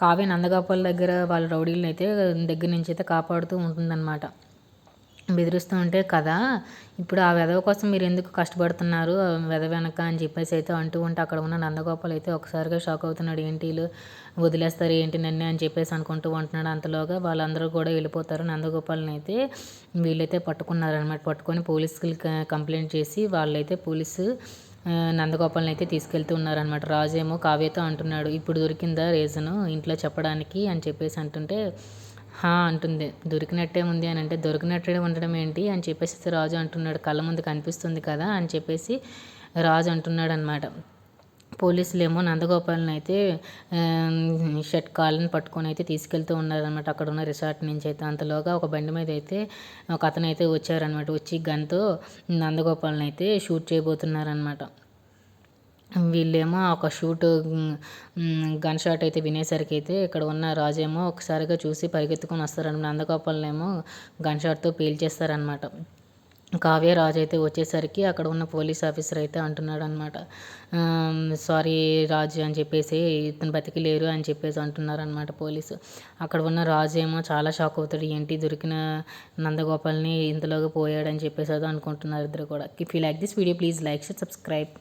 కావ్య నందగోపాల్ దగ్గర వాళ్ళ రౌడీలను అయితే దగ్గర నుంచి అయితే కాపాడుతూ ఉంటుందన్నమాట. బెదిరిస్తూ ఉంటే కదా ఇప్పుడు ఆ వెధవ కోసం మీరు ఎందుకు కష్టపడుతున్నారు? వెధ వెనక అని చెప్పేసి అయితే అంటూ ఉంటే అక్కడ ఉన్న నందగోపాల్ అయితే ఒకసారిగా షాక్ అవుతున్నాడు. ఏంటి వీళ్ళు వదిలేస్తారు? ఏంటి నన్ను? అని చెప్పేసి అనుకుంటూ ఉంటున్నాడు. అంతలోగా వాళ్ళందరూ కూడా వెళ్ళిపోతారు. నందగోపాల్ని అయితే వీళ్ళైతే పట్టుకున్నారనమాట పట్టుకొని పోలీసులకి కంప్లైంట్ చేసి వాళ్ళైతే పోలీసు నందగోపాలను అయితే తీసుకెళ్తూ ఉన్నారనమాట రాజు ఏమో కావ్యతో అంటున్నాడు ఇప్పుడు దొరికిందా రీజను? ఇంట్లో చెప్పడానికి? అని చెప్పేసి అంటుంటే హా అంటుంది. దొరికినట్టే ఉంది అని అంటే దొరికినట్టే ఉండడం ఏంటి? అని చెప్పేసి రాజు అంటున్నాడు. కళ్ళ ముందు కనిపిస్తుంది కదా? అని చెప్పేసి రాజు అంటున్నాడు అనమాట పోలీసులు ఏమో నందగోపాల్ని అయితే షర్ట్ కాళ్ళని పట్టుకొని అయితే తీసుకెళ్తూ ఉన్నారనమాట అక్కడ ఉన్న రిసార్ట్ నుంచి అయితే అంతలోగా ఒక బండి మీద అయితే ఒక అతను అయితే వచ్చారనమాట వచ్చి గన్తో నందగోపాల్ని అయితే షూట్ చేయబోతున్నారనమాట వీళ్ళేమో ఒక షూట్ గన్ షాట్ అయితే వినేసరికి అయితే ఇక్కడ ఉన్న రాజేమో ఒకసారిగా చూసి పరిగెత్తుకొని వస్తారనమాట నందగోపాలనేమో గన్ షాట్తో పేల్చేస్తారనమాట కావ్య రాజు అయితే వచ్చేసరికి అక్కడ ఉన్న పోలీస్ ఆఫీసర్ అయితే అంటున్నాడు అనమాట సారీ రాజు అని చెప్పేసి ఇతను బతికి లేరు అని చెప్పేసి అంటున్నారు అనమాట పోలీసు. అక్కడ ఉన్న రాజు ఏమో చాలా షాక్ అవుతాడు. ఏంటి దొరికిన నందగోపాల్ని ఇంతలోగా పోయాడని చెప్పేసి అది అనుకుంటున్నారు ఇద్దరు కూడా. If you like this video please like share subscribe